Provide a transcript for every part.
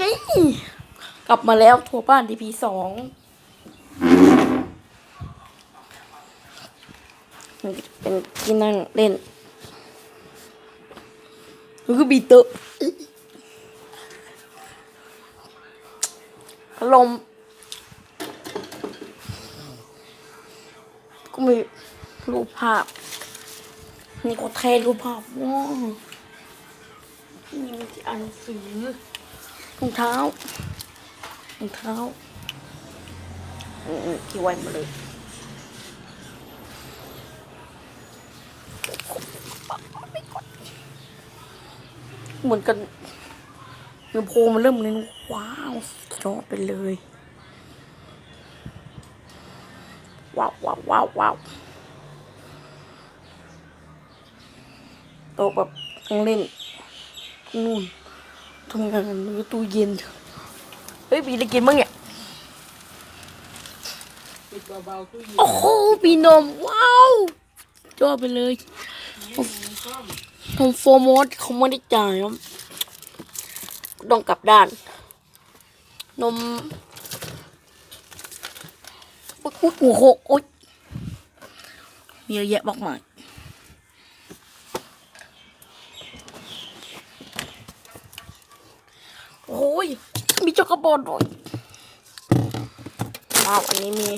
นี่กลับมาแล้วทัวร์บ้านดีพีสองมันจะเป็นที่นั่งเล่นแล้วก็บีโตะพัดลมก็มีรูปภาพนี่ก็เทรูปภาพว้าวนี่มันที่อ่านสือ รองเท้ารองเท้าอืมๆที่ไว้มาเลยเหมือนกันเนื้อโพมันเริ่มเลยนะว้าวสุดยอดไปเลย ว้าวว้าวว้าวว้าวโตแบบทั้งเล่นนู่น ทำงานมือตู้เย็น เฮ้ยบีได้กินบ้างเนี่ยปิดเบาๆตู้เย็นโอ้โหปีนม ว้าวจอดไปเลยผมโฟร์โมดเขาไม่ได้จ่ายครับต้องกลับด้าน นมอุ๊ยอุ๊ยโอ้โหโอ๊ยมีเยอะแยะมากมาย อ้ย มีช็อกโกบอลด้วยว้าวอันนี้มี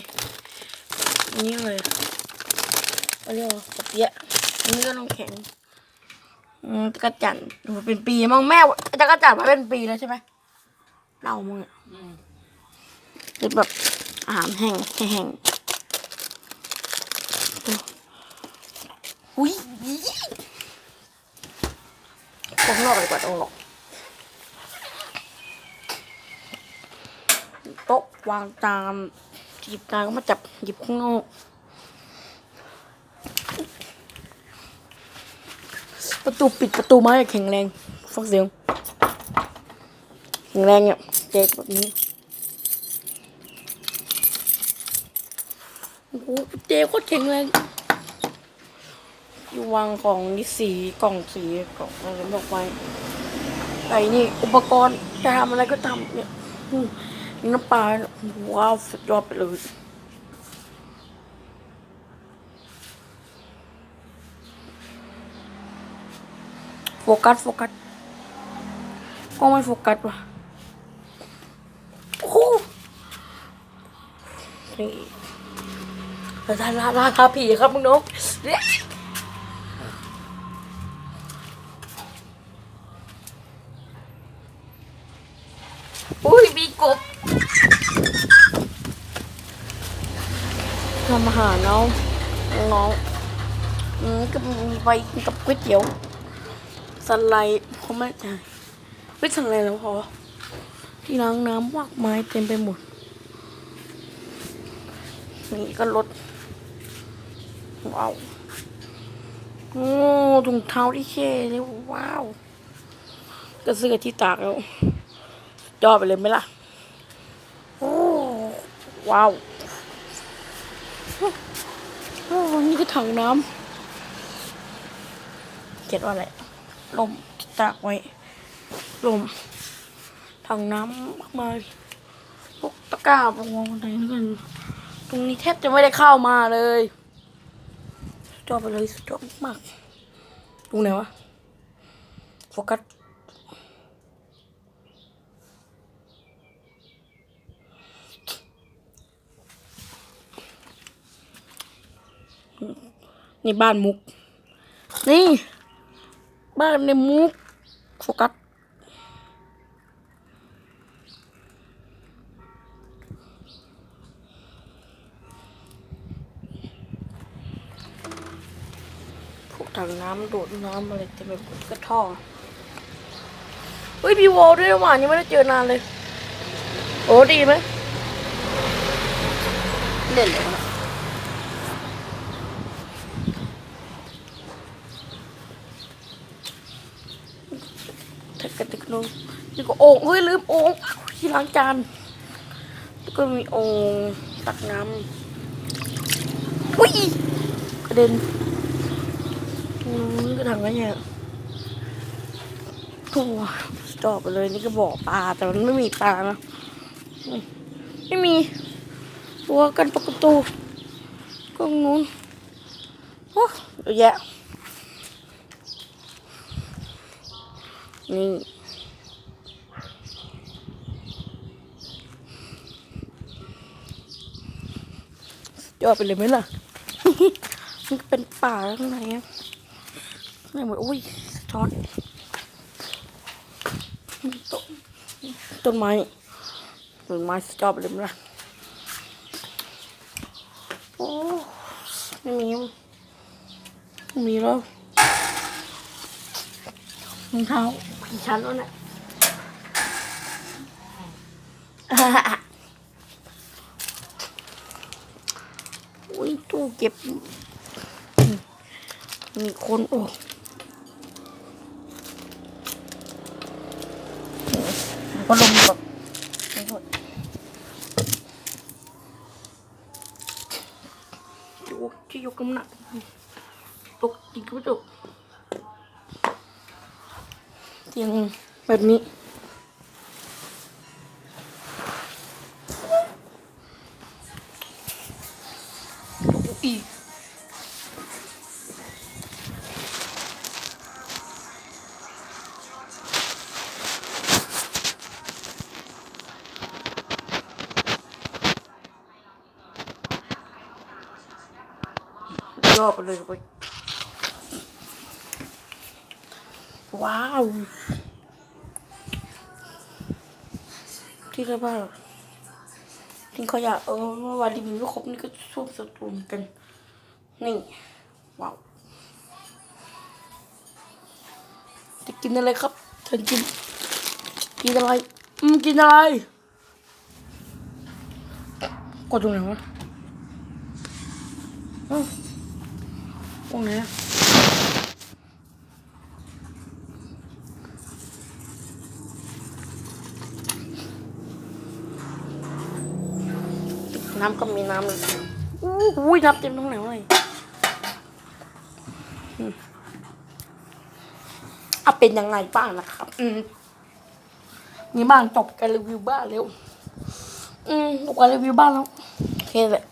นนี้เลยอันนี้อะไรกระเปี๊ยะอันนี้ก็น้ำแข็งจักรจันทร์มันเป็นปีมั้งแม่จักรจันทร์มาเป็นปีแล้วใช่ไหมเล่ามึงอะเป็นแบบอาหารแห้งแห้งอุ้ยตรงนอกดีกว่าตรงนอกโต๊ะ วางตามหยิบตามก็มาจับหยิบข้างนอกประตูปิดประตูไม้แข็งแรงฟังเสียงแข็งแรงเนี่ยเจ๊กแบบนี้โอ้โหเจ๊โคตรแข็งแรงอยู่วางของนี่สีกล่องสีกล่องอะไรบอกไว้ไอ้นี่อุปกรณ์จะทำอะไรก็ทำเนี่ย น้ำปลาว้าวสุดยอดไปเลยโฟกัส โฟกัสกล้องไม่โฟกัสว่ะโอ้โหนี่ลาลาลาคาผีครับมึงน้องอุ้ยมีกบ ทำอาหารน้องน้องอืมก็มีไปกับก๋วยเตี๋ยวสไลด์เขาไม่จ่ไม่สไลด์แล้วพอที่ล้างน้ำวากไม้เต็มไปหมด นี่ก็รถว้าวโอ้ถุงเท้าที่เคเลยว้าวก็ซื้อที่ตากแล้วยอดไปเลยไหมล่ะ โอ้ ว้าว นี่ก็ถังน้ำเขียนว่าอะไรลมตากไว้ลมถังน้ำมากมายพวกตะกร้าพวกอะไรนั่นกันตรงนี้แทบจะไม่ได้เข้ามาเลยสุดยอไปเลยสุดยอมากตรงไหนวะโฟกัส นี่บ้านมุก นี่ บ้านในมุกโฟกัสพวกถังน้ำโดดน้ำอะไรเต็มไปหมดกระท่อ เฮ้ยมีวอลด้วยนะหวานยังไม่ได้เจอนานเลย โอ้ดีไหมเด่นเลยวะ ถ้ากระติกนมนี่ก็โอ่งเฮ้ยลืมโอ่งที่ล้างจานแล้วก็มีโอ่งตักน้ำอุ้ยกระเด็นอืมนี่ก็ถังอะไรเนี่ยโอ้โหสุดจอบไปเลยนี่ก็บ่อปลาแต่มันไม่มีปลานะไม่มีตัวกันประตูกล้องนู้นโอ้เยอะแยะนี่ ยอดไปเลยไหมล่ะ มันก็เป็นป่าแล้วข้างในอะข้างในเหมือนอุ้ยช้อนต้นต้นไม้ต้นไม้สุดยอดไปเลยไหมล่ะโอ้ไม่มีไม่มีแล้วรองเท้าผีชั้นแล้วเนี่ย อุ้ยตู้ เก็บ มีคนโอ้ก็ลมแบบไม่หมดยกที่ยกน้ำหนักตกจริงก็ไม่ตกเตียงแบบนี้ ยอดไปเลยไปว้าว ที่เรียกว่าทิ้งขยะเออเมื่อวานรีวิวไม่ครบนี่ก็ช่วงสตูนกัน นี่ว้าวจะกินอะไรครับเชิญกิน กินอะไร อืม กินอะไร กดตรงไหนวะ อ้าวตรงไหนอะน้ำก็มีน้ำเลยอู้หูยน้ำเต็มตรงไหนเนี่ยอะเป็นยังไงบ้างนะครับ อืมนี่บ้างจบการรีวิวบ้านเร็ว อืมจบการรีวิวบ้านแล้วโอเคแหละ